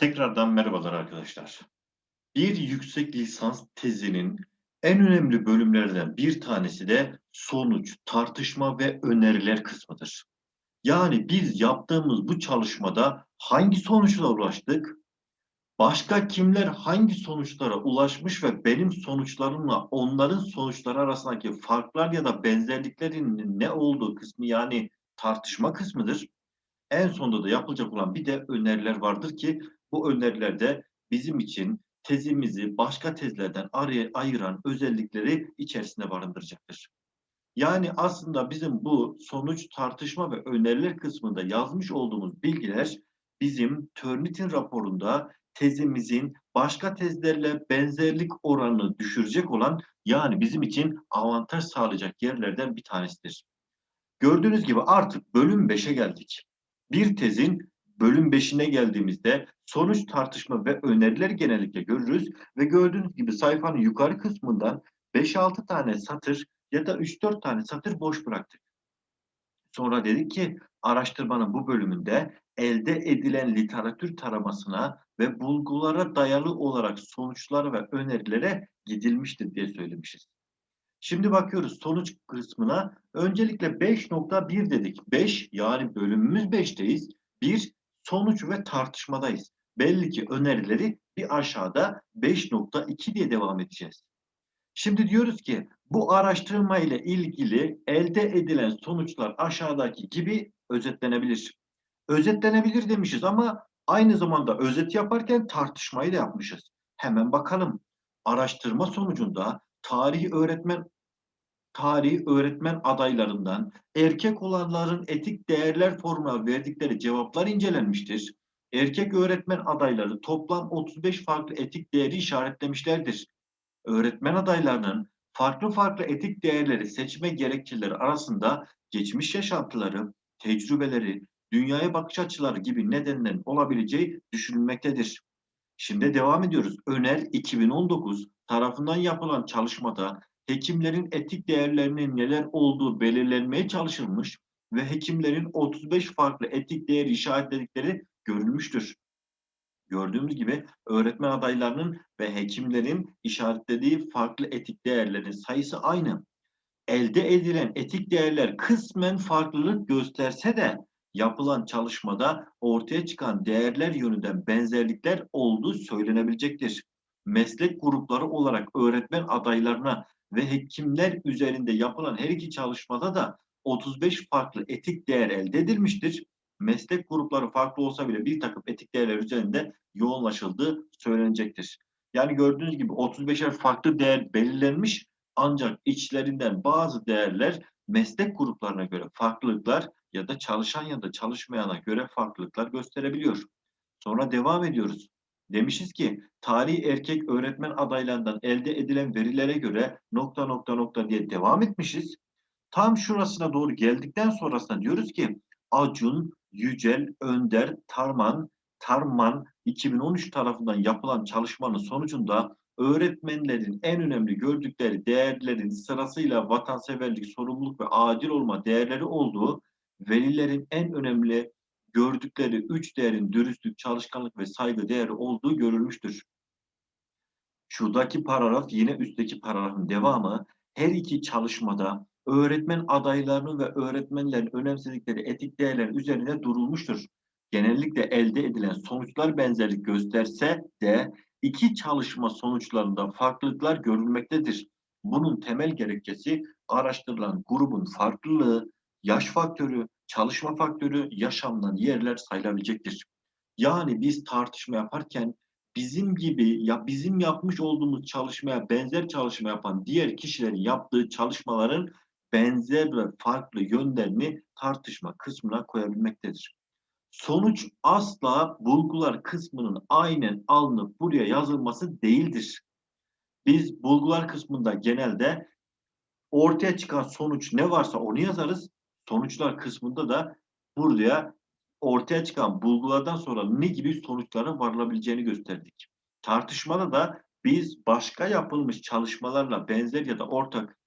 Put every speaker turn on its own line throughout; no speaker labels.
Tekrardan merhabalar arkadaşlar. Bir yüksek lisans tezinin en önemli bölümlerinden bir tanesi de sonuç, tartışma ve öneriler kısmıdır. Yani biz yaptığımız bu çalışmada hangi sonuçlara ulaştık? Başka kimler hangi sonuçlara ulaşmış ve benim sonuçlarımla onların sonuçları arasındaki farklar ya da benzerliklerin ne olduğu kısmı yani tartışma kısmıdır. En sonunda da yapılacak olan bir de öneriler vardır ki bu önerilerde bizim için tezimizi başka tezlerden araya ayıran özellikleri içerisinde barındıracaktır. Yani aslında bizim bu sonuç tartışma ve öneriler kısmında yazmış olduğumuz bilgiler bizim Turnitin raporunda tezimizin başka tezlerle benzerlik oranını düşürecek olan yani bizim için avantaj sağlayacak yerlerden bir tanesidir. Gördüğünüz gibi artık bölüm 5'e geldik. Bir tezin bölüm 5'ine geldiğimizde sonuç tartışma ve önerileri genellikle görürüz ve gördüğünüz gibi sayfanın yukarı kısmından 5-6 tane satır ya da 3-4 tane satır boş bıraktık. Sonra dedik ki araştırmanın bu bölümünde elde edilen literatür taramasına ve bulgulara dayalı olarak sonuçlara ve önerilere gidilmiştir diye söylemişiz. Şimdi bakıyoruz sonuç kısmına. Öncelikle 5.1 dedik. 5 yani bölümümüz 5'teyiz. 1 sonuç ve tartışmadayız. Belli ki önerileri bir aşağıda 5.2 diye devam edeceğiz. Şimdi diyoruz ki bu araştırma ile ilgili elde edilen sonuçlar aşağıdaki gibi özetlenebilir. Özetlenebilir demişiz ama aynı zamanda özet yaparken tartışmayı da yapmışız. Hemen bakalım. Araştırma sonucunda tarih öğretmen tarih öğretmen adaylarından erkek olanların etik değerler formuna verdikleri cevaplar incelenmiştir. Erkek öğretmen adayları toplam 35 farklı etik değeri işaretlemişlerdir. Öğretmen adaylarının farklı farklı etik değerleri seçme gerekçeleri arasında geçmiş yaşantıları, tecrübeleri, dünyaya bakış açıları gibi nedenlerin olabileceği düşünülmektedir. Şimdi devam ediyoruz. Öner 2019 tarafından yapılan çalışmada hekimlerin etik değerlerinin neler olduğu belirlenmeye çalışılmış ve hekimlerin 35 farklı etik değeri işaretledikleri görülmüştür. Gördüğümüz gibi öğretmen adaylarının ve hekimlerin işaretlediği farklı etik değerlerin sayısı aynı. Elde edilen etik değerler kısmen farklılık gösterse de yapılan çalışmada ortaya çıkan değerler yönünden benzerlikler olduğu söylenebilecektir. Meslek grupları olarak öğretmen adaylarına ve hekimler üzerinde yapılan her iki çalışmada da 35 farklı etik değer elde edilmiştir. Meslek grupları farklı olsa bile bir takım etik değerler üzerinde yoğunlaşıldığı söylenecektir. Yani gördüğünüz gibi 35'er farklı değer belirlenmiş ancak içlerinden bazı değerler meslek gruplarına göre farklılıklar ya da çalışan ya da çalışmayana göre farklılıklar gösterebiliyor. Sonra devam ediyoruz. Demişiz ki tarih erkek öğretmen adaylarından elde edilen verilere göre nokta nokta nokta diye devam etmişiz. Tam şurasına doğru geldikten sonrasında diyoruz ki Acun, Yücel, Önder, Tarman, Tarman 2013 tarafından yapılan çalışmanın sonucunda öğretmenlerin en önemli gördükleri değerlerin sırasıyla vatanseverlik, sorumluluk ve adil olma değerleri olduğu, velilerin en önemli gördükleri üç değerin dürüstlük, çalışkanlık ve saygı değeri olduğu görülmüştür. Şuradaki paragraf yine üstteki paragrafın devamı her iki çalışmada öğretmen adaylarının ve öğretmenlerin önemsedikleri etik değerler üzerine durulmuştur. Genellikle elde edilen sonuçlar benzerlik gösterse de iki çalışma sonuçlarında farklılıklar görülmektedir. Bunun temel gerekçesi araştırılan grubun farklılığı, yaş faktörü, çalışma faktörü, yaşamdan yerler sayılabilecektir. Yani biz tartışma yaparken bizim gibi ya bizim yapmış olduğumuz çalışmaya benzer çalışma yapan diğer kişilerin yaptığı çalışmaların benzer ve farklı yönlerini tartışma kısmına koyabilmektedir. Sonuç asla bulgular kısmının aynen alınıp buraya yazılması değildir. Biz bulgular kısmında genelde ortaya çıkan sonuç ne varsa onu yazarız. Sonuçlar kısmında da buraya ortaya çıkan bulgulardan sonra ne gibi sonuçlara varılabileceğini gösterdik. Tartışmada da biz başka yapılmış çalışmalarla benzer ya da ortak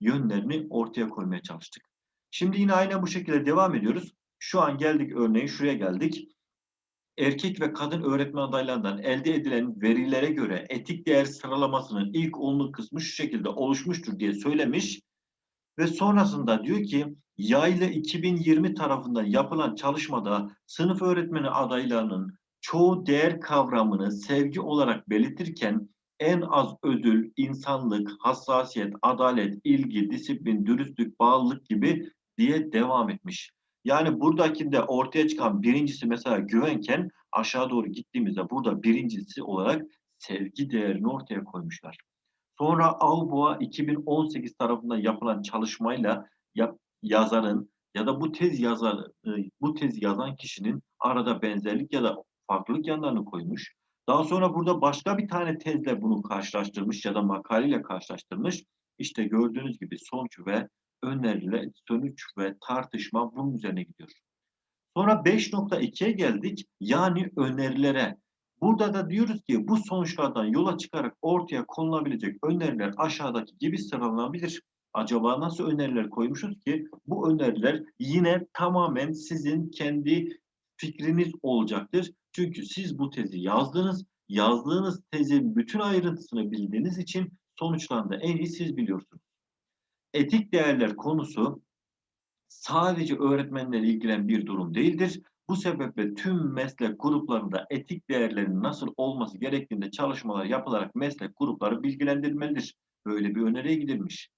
yönlerini ortaya koymaya çalıştık. Şimdi yine aynen bu şekilde devam ediyoruz. Şu an geldik örneğin şuraya geldik. erkek ve kadın öğretmen adaylarından elde edilen verilere göre etik değer sıralamasının ilk onluk kısmı şu şekilde oluşmuştur diye söylemiş ve sonrasında diyor ki Yaylı 2020 tarafından yapılan çalışmada sınıf öğretmeni adaylarının çoğu değer kavramını sevgi olarak belirtirken en az ödül, insanlık, hassasiyet, adalet, ilgi, disiplin, dürüstlük, bağlılık gibi diye devam etmiş. Yani buradakinde ortaya çıkan birincisi mesela güvenken aşağı doğru gittiğimizde burada birincisi olarak sevgi değerini ortaya koymuşlar. Sonra Alboa 2018 tarafından yapılan çalışmayla yap, yazarın ya da bu tez yazar e, bu tez yazan kişinin arada benzerlik ya da farklılık yanlarını koymuş. Daha sonra burada başka bir tane tezle bunu karşılaştırmış ya da makaleyle karşılaştırmış. İşte gördüğünüz gibi sonuç ve öneriler, sonuç ve tartışma bunun üzerine gidiyor. Sonra 5.2'ye geldik. Yani önerilere. Burada da diyoruz ki bu sonuçlardan yola çıkarak ortaya konulabilecek öneriler aşağıdaki gibi sıralanabilir. Acaba nasıl öneriler koymuşuz ki? Bu öneriler yine tamamen sizin kendi fikriniz olacaktır. Çünkü siz bu tezi yazdınız. Yazdığınız tezin bütün ayrıntısını bildiğiniz için sonuçlarını en iyi siz biliyorsunuz. Etik değerler konusu sadece öğretmenlerle ilgilen bir durum değildir. Bu sebeple tüm meslek gruplarında etik değerlerin nasıl olması gerektiğinde çalışmalar yapılarak meslek grupları bilgilendirmelidir. Böyle bir öneriye gidilmiş.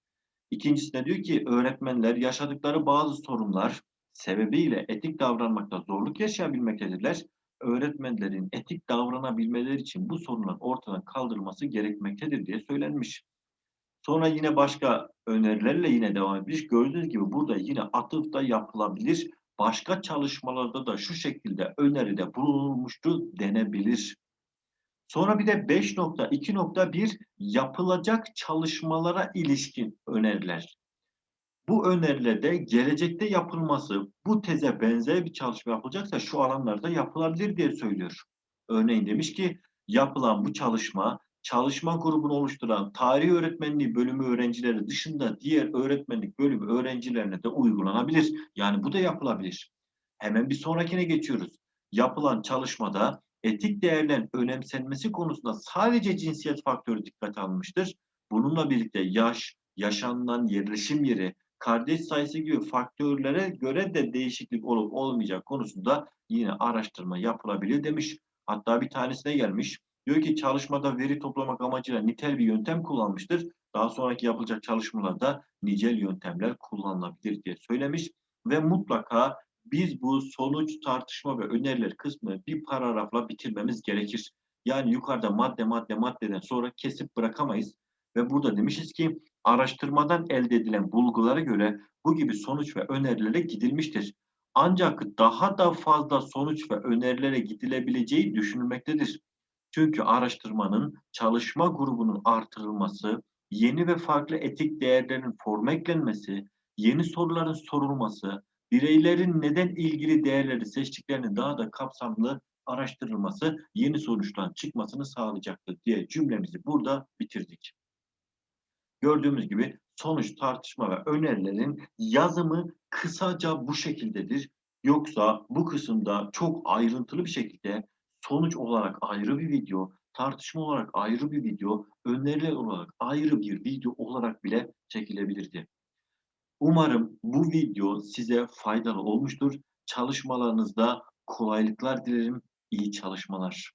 İkincisi de diyor ki öğretmenler yaşadıkları bazı sorunlar sebebiyle etik davranmakta zorluk yaşayabilmektedirler. Öğretmenlerin etik davranabilmeleri için bu sorunların ortadan kaldırılması gerekmektedir diye söylenmiş. Sonra yine başka önerilerle yine devam etmiş. Gördüğünüz gibi burada yine atıf da yapılabilir. Başka çalışmalarda da şu şekilde öneride bulunulmuştu denebilir. Sonra bir de 5.2.1 yapılacak çalışmalara ilişkin öneriler. Bu önerilerde gelecekte yapılması bu teze benzer bir çalışma yapılacaksa şu alanlarda yapılabilir diye söylüyor. Örneğin demiş ki yapılan bu çalışma çalışma grubunu oluşturan tarih öğretmenliği bölümü öğrencileri dışında diğer öğretmenlik bölümü öğrencilerine de uygulanabilir. Yani bu da yapılabilir. Hemen bir sonrakine geçiyoruz. Yapılan çalışmada etik değerlerin önemsenmesi konusunda sadece cinsiyet faktörü dikkate alınmıştır. Bununla birlikte yaş, yaşanılan yerleşim yeri, kardeş sayısı gibi faktörlere göre de değişiklik olup olmayacak konusunda yine araştırma yapılabilir demiş. Hatta bir tanesine gelmiş. Diyor ki çalışmada veri toplamak amacıyla nitel bir yöntem kullanmıştır. Daha sonraki yapılacak çalışmalarda nicel yöntemler kullanılabilir diye söylemiş. Ve mutlaka biz bu sonuç, tartışma ve öneriler kısmı bir paragrafla bitirmemiz gerekir. Yani yukarıda madde madde maddeden sonra kesip bırakamayız. Ve burada demişiz ki araştırmadan elde edilen bulgulara göre bu gibi sonuç ve önerilere gidilmiştir. Ancak daha da fazla sonuç ve önerilere gidilebileceği düşünülmektedir. Çünkü araştırmanın çalışma grubunun artırılması, yeni ve farklı etik değerlerin forma eklenmesi, yeni soruların sorulması, bireylerin neden ilgili değerleri seçtiklerini daha da kapsamlı araştırılması yeni sonuçtan çıkmasını sağlayacaktır diye cümlemizi burada bitirdik. Gördüğümüz gibi sonuç, tartışma ve önerilerin yazımı kısaca bu şekildedir. Yoksa bu kısımda çok ayrıntılı bir şekilde sonuç olarak ayrı bir video, tartışma olarak ayrı bir video, öneriler olarak ayrı bir video olarak bile çekilebilirdi. Umarım bu video size faydalı olmuştur. Çalışmalarınızda kolaylıklar dilerim. İyi çalışmalar.